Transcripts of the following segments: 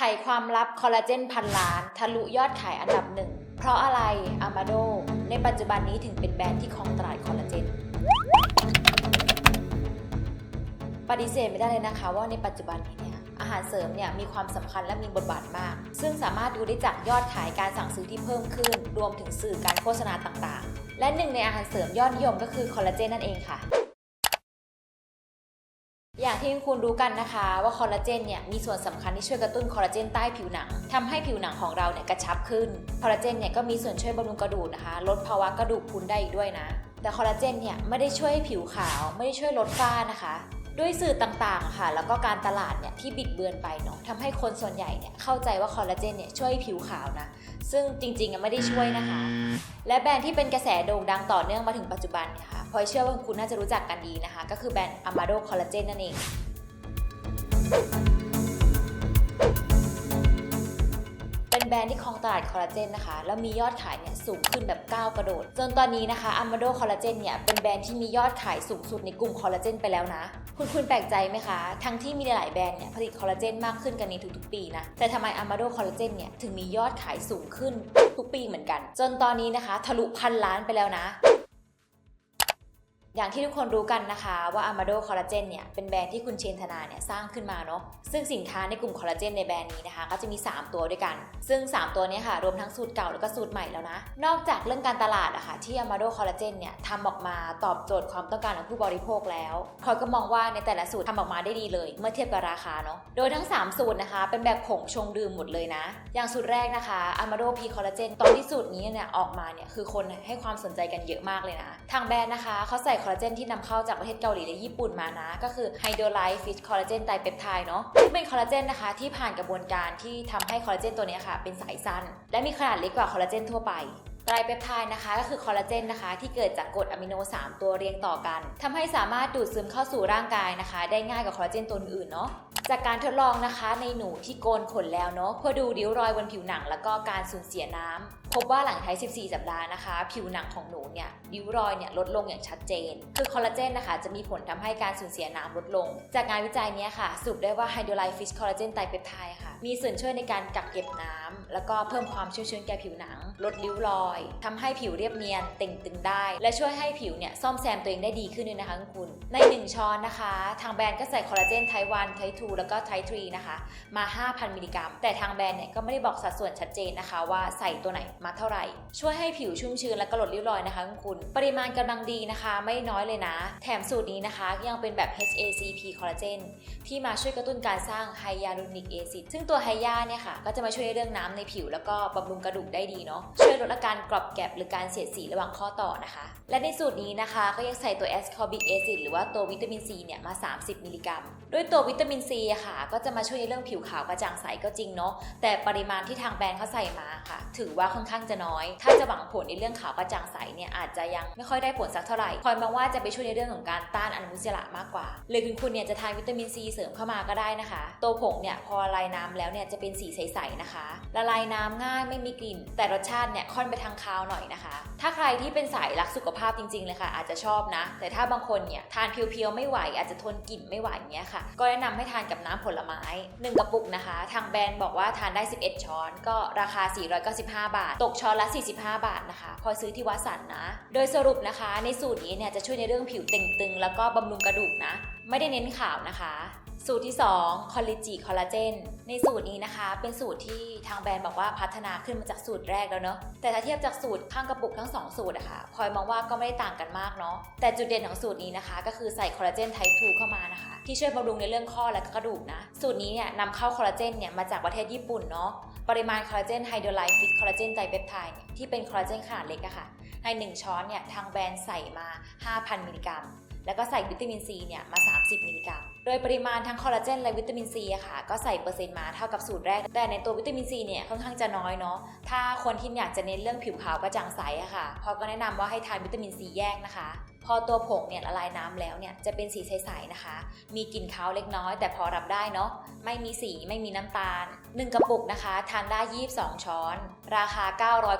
ไขความลับคอลลาเจนพันล้าน ทะลุยอดขายอันดับหนึ่ง เพราะอะไรอามาโด ในปัจจุบันนี้ถึงเป็นแบรนด์ที่ครองตลาดคอลลาเจน ปฏิเสธไม่ได้เลยนะคะว่าในปัจจุบันนี้เนี่ยอาหารเสริมเนี่ยมีความสำคัญและมีบทบาทมาก ซึ่งสามารถดูได้จากยอดขายการสั่งซื้อที่เพิ่มขึ้น รวมถึงสื่อการโฆษณาต่างๆ และหนึ่งในอาหารเสริมยอดนิยมก็คือคอลลาเจนนั่นเองค่ะ อย่างที่คุณรู้กันนะคะว่าคอลลาเจนเนี่ยมีส่วนสำคัญที่ช่วยกระตุ้นคอลลาเจนใต้ผิวหนังทำให้ผิวหนังของเราเนี่ยกระชับขึ้น คอลลาเจนเนี่ยก็มีส่วนช่วยบำรุงกระดูกนะคะ ลดภาวะกระดูกพุนได้อีกด้วยนะ แต่คอลลาเจนเนี่ยไม่ได้ช่วยให้ผิวขาว ไม่ได้ช่วยลดฝ้านะคะ ด้วยสื่อต่างๆค่ะ แล้วก็การตลาดเนี่ยที่บิดเบือนไปเนาะทำให้คนส่วนใหญ่เนี่ยเข้าใจว่าคอลลาเจนเนี่ยช่วยผิวขาวนะ ซึ่งจริงๆอะไม่ได้ช่วยนะคะ และแบรนด์ที่เป็นกระแสโด่งดังต่อเนื่องมาถึงปัจจุบันเนี่ยค่ะพอยเชื่อว่าคุณน่าจะรู้จักกันดีนะคะ ก็คือแบรนด์ Amado Collagen นั่นเอง แบรนด์ที่ครองตลาดคอลลาเจนนะคะ แล้วมียอดขายเนี่ยสูงขึ้นแบบก้าวกระโดด จนตอนนี้นะคะอัมมาโดคอลลาเจนเนี่ยเป็นแบรนด์ที่มียอดขายสูงสุดในกลุ่มคอลลาเจนไปแล้วนะ คุณคุณแปลกใจไหมคะ ทั้งที่มีหลายแบรนด์เนี่ยผลิตคอลลาเจนมากขึ้นกันในทุกๆปีนะ แต่ทำไม Amado Collagen เนี่ยถึงมียอดขายสูงขึ้นทุกปีเหมือนกัน จนตอนนี้นะคะ ทะลุพันล้านไปแล้วนะ อย่างที่ทุกคนรู้กันนะคะว่า Amado Collagen เนี่ยเป็นแบรนด์ที่คุณเชนธนาเนี่ยสร้างขึ้นมาเนาะซึ่งสินค้าในกลุ่มคอลลาเจนในแบรนด์นี้นะคะ ก็จะมี 3 ตัวด้วยกัน ซึ่ง 3 ตัวนี้ค่ะ รวมทั้งสูตรเก่าแล้วก็สูตรใหม่แล้วนะ นอกจากเรื่องการตลาดอะค่ะที่ Amado Collagen เนี่ยทำออกมาตอบโจทย์ความต้องการของผู้บริโภคแล้วคอยก็มองว่าในแต่ละสูตรทำออกมาได้ดีเลย เมื่อเทียบกับราคาเนาะโดยทั้ง 3 สูตรนะคะ เป็นแบบผงชงดื่มหมดเลยนะ อย่างสูตรแรกนะคะ Amado P Collagen ตอนที่สูตรนี้เนี่ยออกมาเนี่ยคือคนให้ความสนใจกันเยอะมากเลยนะ ทางแบรนด์นะคะเขาใส่คลลาเจนที่นำเข้าจากประเทศเกาหลีและญี่ปุ่นมานะ ก็คือไฮโดรไลฟิสคอลลาเจนไตรเปปไทด์เนาะซึ่งเป็นคอลลาเจนนะคะที่ผ่านกระบวนการที่ทำให้คอลลาเจนตัวนี้ค่ะเป็นสายสั้น และมีขนาดเล็กกว่าคอลลาเจนทั่วไปไตรเปปไทด์นะคะก็คือคอลลาเจนนะคะที่เกิดจากกรดอะมิโน 3 ตัวเรียงต่อกันทำให้สามารถดูดซึมเข้าสู่ร่างกายนะคะ ได้ง่ายกว่าคอลลาเจนตัวอื่นเนาะ จากการทดลองนะคะในหนูที่โกนขนแล้วเนาะเพื่อดูริ้วรอยบนผิวหนังแล้วก็การสูญเสียน้ำพบว่าหลังใช้ 14 สัปดาห์นะคะ ผิวหนังของหนูเนี่ยริ้วรอยเนี่ยลดลงอย่างชัดเจน คือคอลลาเจนนะคะจะมีผลทำให้การสูญเสียน้ำลดลง จากงานวิจัยนี้ค่ะสรุปได้ว่าไฮโดรไลฟิชคอลลาเจนไตเปปไทด์ค่ะ มีส่วนช่วยในการกักเก็บน้ำแล้วก็เพิ่มความชุ่มชื้นแก่ผิวหนัง ลดริ้วรอยทำให้ผิวเรียบเนียนเต่งตึงได้ และช่วยให้ผิวเนี่ยซ่อมแซมตัวเองได้ดีขึ้นด้วยนะคะคุณ ใน 1 ช้อนนะคะ ทางแบรนด์ก็ใส่คอลลาเจนไทวันไทท2แล้วก็ไทท3นะคะ มา 5,000 มิลลิกรัม แต่ทางแบรนด์เนี่ยก็ไม่ได้บอกสัดส่วนชัดเจนนะคะว่าใส่ตัวไหนมาเท่าไหร่ ช่วยให้ผิวชุ่มชื้นและก็ลดริ้วรอยนะคะคุณ ปริมาณกำลังดีนะคะ ไม่น้อยเลยนะ แถมสูตรนี้นะคะยังเป็นแบบ HACP คอลลาเจนที่มาช่วยกระตุ้นการสร้างไฮยาลูนิกแอซิดซึ่งตัวไฮยาเนี่ยค่ะ ก็จะมาช่วยในเรื่องน้ำในผิว แล้วก็บำรุงกระดูกได้ดีเนาะ ช่วยลดอาการกรอบแกรบหรือการเสียดสีระหว่างข้อต่อนะคะ และในสูตรนี้นะคะ ก็ยังใส่ตัวแอสคอร์บิกแอซิดหรือว่าตัววิตามินซีเนี่ยมา 30 มิลลิกรัมด้วยตัววิตามินซีค่ะ ก็จะมาช่วยในเรื่องผิวขาวกระจ่างใสก็จริงเนาะแต่ปริมาณที่ทางแบรนด์เขาใส่มาค่ะ ถือว่าค่อนข้างจะน้อย ถ้าจะหวังผลในเรื่องขาวกระจ่างใสเนี่ยอาจจะยังไม่ค่อยได้ผลสักเท่าไหร่คอยมองว่าจะไปช่วยในเรื่องของการต้านอนุมูลอิสระมากกว่าหรือคุณคุณเนี่ยจะทานวิตามินซีเสริมเข้ามาก็ได้นะคะ ตัวผงเนี่ยพอละลายน้ำแล้วเนี่ยจะเป็นสีใสๆนะคะ ละลายน้ำง่ายไม่มีกลิ่น แต่รสชาติเนี่ยค่อนไปทางคาวหน่อยนะคะ ถ้าใครที่เป็นสายรักสุขภาพจริงๆเลยค่ะอาจจะชอบนะ แต่ถ้าบางคนเนี่ยทานเพียวๆไม่ไหวอาจจะทนกลิ่นไม่ไหวเงี้ยค่ะก็แนะนำให้ทานกับน้ำผลไม้ 1 กระปุกนะคะ ทางแบรนด์บอกว่าทานได้ 11 ช้อน ก็ราคา 495 บาท ตกช้อนละ 45 บาทนะคะ พอซื้อที่วัดสันนะ โดยสรุปนะคะ ในสูตรนี้เนี่ยจะช่วยในเรื่องผิวเต่งตึง แล้วก็บำรุงกระดูกนะ ไม่ได้เน้นขาวนะคะ สูตรที่ 2 คอลลิจิคอลลาเจน ในสูตรนี้นะคะ เป็นสูตรที่ทางแบรนด์บอกว่าพัฒนาขึ้นมาจากสูตรแรกแล้วเนาะ แต่ถ้าเทียบจากสูตรข้างกระปุกทั้ง 2 สูตรอะค่ะพลอยมองว่าก็ไม่ได้ต่างกันมากเนาะ แต่จุดเด่นของสูตรนี้นะคะ ก็คือใส่คอลลาเจนไทป์2เข้ามานะคะ ที่ช่วยบำรุงในเรื่องข้อและกระดูกนะ สูตรนี้เนี่ยนำเข้าคอลลาเจนเนี่ยมาจากประเทศญี่ปุ่นเนาะ ปริมาณคอลลาเจนไฮโดรไลฟิตคอลลาเจนไตเปปไทด์เนี่ยที่เป็นคอลลาเจนขนาดเล็กอะค่ะใน1ช้อนเนี่ยทางแบรนด์ใส่มา 5,000 มิลลิกรัม แล้วก็ใส่วิตามินซีเนี่ยมา 30 มิลลิกรัม โดยปริมาณทั้งคอลลาเจนและวิตามินซีอะค่ะ ก็ใส่เปอร์เซ็นต์มาเท่ากับสูตรแรก แต่ในตัววิตามินซีเนี่ยค่อนข้างจะน้อยเนาะ ถ้าคนที่อยากจะเน้นเรื่องผิวขาวกระจ่างใสอะค่ะ พอก็แนะนำว่าให้ทานวิตามินซีแยกนะคะ พอตัวผงเนี่ยละลายน้ำแล้วเนี่ยจะเป็นสีใสๆนะคะ มีกลิ่นคาวเล็กน้อย แต่พอรับได้เนาะ ไม่มีสีไม่มีน้ำตาล 1 กระปุกนะคะ ทานได้ 22 ช้อน ราคา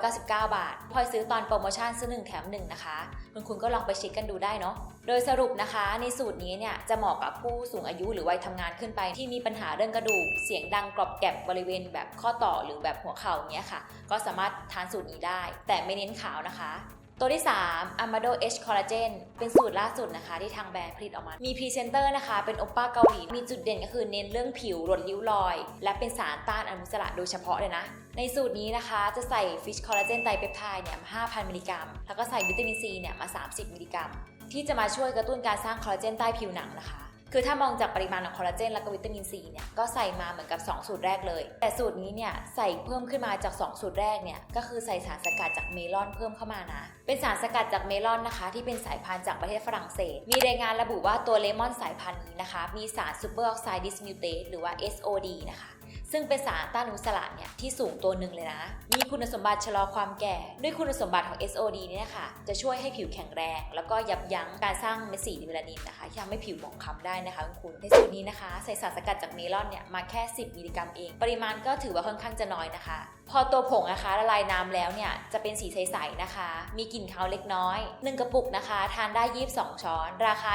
999 บาท พอซื้อตอนโปรโมชั่นซื้อ1แถม1นะคะ คุณคุณก็ลองไปเช็คกันดูได้เนาะ โดยสรุปนะคะ ในสูตรนี้เนี่ยจะเหมาะกับผู้สูงอายุหรือวัยทำงานขึ้นไป ที่มีปัญหาเรื่องกระดูก เสียงดังกรอบแกรบบริเวณแบบข้อต่อหรือแบบหัวเข่าเนี้ยค่ะ ก็สามารถทานสูตรนี้ได้ แต่ไม่เน้นขาวนะคะตัวที่ 3 Amado H Collagen เป็นสูตรล่าสุดนะคะ ที่ทางแบรนด์ผลิตออกมา มีพรีเซนเตอร์นะคะ เป็นโอปป้าเกาหลี มีจุดเด่นก็คือเน้นเรื่องผิวลดริ้วรอย และเป็นสารต้านอนุมูลอิสระโดยเฉพาะเลยนะ ในสูตรนี้นะคะ จะใส่ฟิชคอลลาเจนไตรเปปไทด์เนี่ย 5,000 มิลลิกรัม แล้วก็ใส่วิตามินซีเนี่ย มา 30 มิลลิกรัม ที่จะมาช่วยกระตุ้นการสร้างคอลลาเจนใต้ผิวหนังนะคะ คือถ้ามองจากปริมาณของคอลลาเจนและก็วิตามินซีเนี่ยก็ใส่มาเหมือนกับ 2 สูตรแรกเลย แต่สูตรนี้เนี่ยใส่เพิ่มขึ้นมาจาก 2 สูตรแรกเนี่ยก็คือใส่สารสกัดจากเมลอนเพิ่มเข้ามานะ เป็นสารสกัดจากเมลอนนะคะ ที่เป็นสายพันธุ์จากประเทศฝรั่งเศส มีรายงานระบุว่าตัวเลมอนสายพันธุ์นี้นะคะ มีสารซูเปอร์ออกไซด์ดิสมิวเตสหรือว่า SOD นะคะ ซึ่งเป็นสารต้านอนุมูลอิสระเนี่ยที่สูงตัวหนึ่งเลยนะ มีคุณสมบัติชะลอความแก่ ด้วยคุณสมบัติของ SOD เนี่ยค่ะ จะช่วยให้ผิวแข็งแรง แล้วก็ยับยั้งการสร้างเม็ดสีเมลานินนะคะที่ทำให้ผิวหมองคล้ำได้นะคะคุณ ในสูตรนี้นะคะใส่สารสกัดจากเมลอนเนี่ยมาแค่ 10 มิลลิกรัมเอง ปริมาณก็ถือว่าค่อนข้างจะน้อยนะคะ พอตัวผงนะคะละลายน้ำแล้วเนี่ยจะเป็นสีใสๆนะคะ มีกลิ่นคาวเล็กน้อย 1 กระปุกนะคะ ทานได้ 22 ช้อน ราคา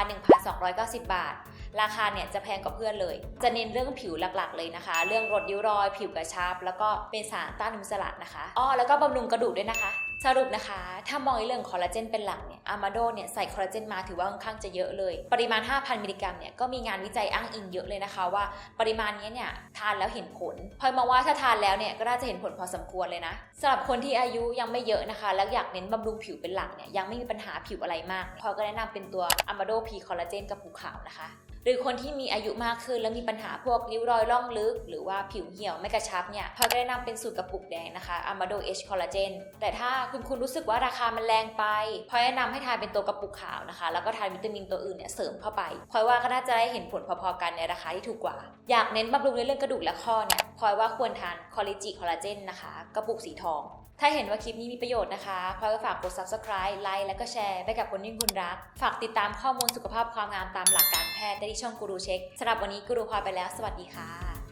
1,290 บาท ราคาเนี่ยจะแพงกว่าเพื่อนเลย จะเน้นเรื่องผิวหลักๆ เลยนะคะ เรื่องลดริ้วรอย ผิวกระชับ แล้วก็เป็นสารต้านอนุมูลอิสระนะคะอ้อแล้วก็บำรุงกระดูกด้วยนะคะ สรุปนะคะ ถ้ามองเรื่องคอลลาเจนเป็นหลักเนี่ยอามาโดเนี่ยใส่คอลลาเจนมาถือว่าค่อนข้างจะเยอะเลย ปริมาณ 5,000 มิลลิกรัมเนี่ยก็มีงานวิจัยอ้างอิงเยอะเลยนะคะว่า ปริมาณนี้เนี่ยทานแล้วเห็นผลพลอยมองว่าถ้าทานแล้วเนี่ยก็น่าจะเห็นผลพอสมควรเลยนะสำหรับคนที่อายุยังไม่เยอะนะคะ แล้วอยากเน้นบำรุงผิวเป็นหลักเนี่ยยังไม่มีปัญหาผิวอะไรมากพลอยก็แนะนำเป็นตัว Amado P Collagen กับภูขาวนะคะ หรือคนที่มีอายุมากขึ้น แล้วมีปัญหาพวกริ้วรอยร่องลึก หรือว่าผิวเหี่ยวไม่กระชับเนี่ยพอก็แนะนำเป็นสูตรกระปุกแดงนะคะ Amado H Collagen แต่ถ้าคุณคุณรู้สึกว่าราคามันแรงไปพอแนะนำให้ทานเป็นตัวกระปุกขาวนะคะ แล้วก็ทานวิตามินตัวอื่นเนี่ยเสริมเข้าไปพลอยว่าก็น่าจะได้เห็นผลพอๆกันในราคาที่ถูกกว่า อยากเน้นบำรุงในเรื่องกระดูกและข้อเนี่ยพลอยว่าควรทานคอลลิจิคอลลาเจนนะคะกระปุกสีทอง ถ้าเห็นว่าคลิปนี้มีประโยชน์นะคะพลอยก็ฝากกด subscribe ไลค์และก็แชร์ไปกับคนที่คุณรัก ฝากติดตามข้อมูลสุขภาพความงามตามหลักการแพทย์ได้ที่ช่องกูรูเช็คสำหรับวันนี้กูรูพลอยไปแล้ว สวัสดีค่ะ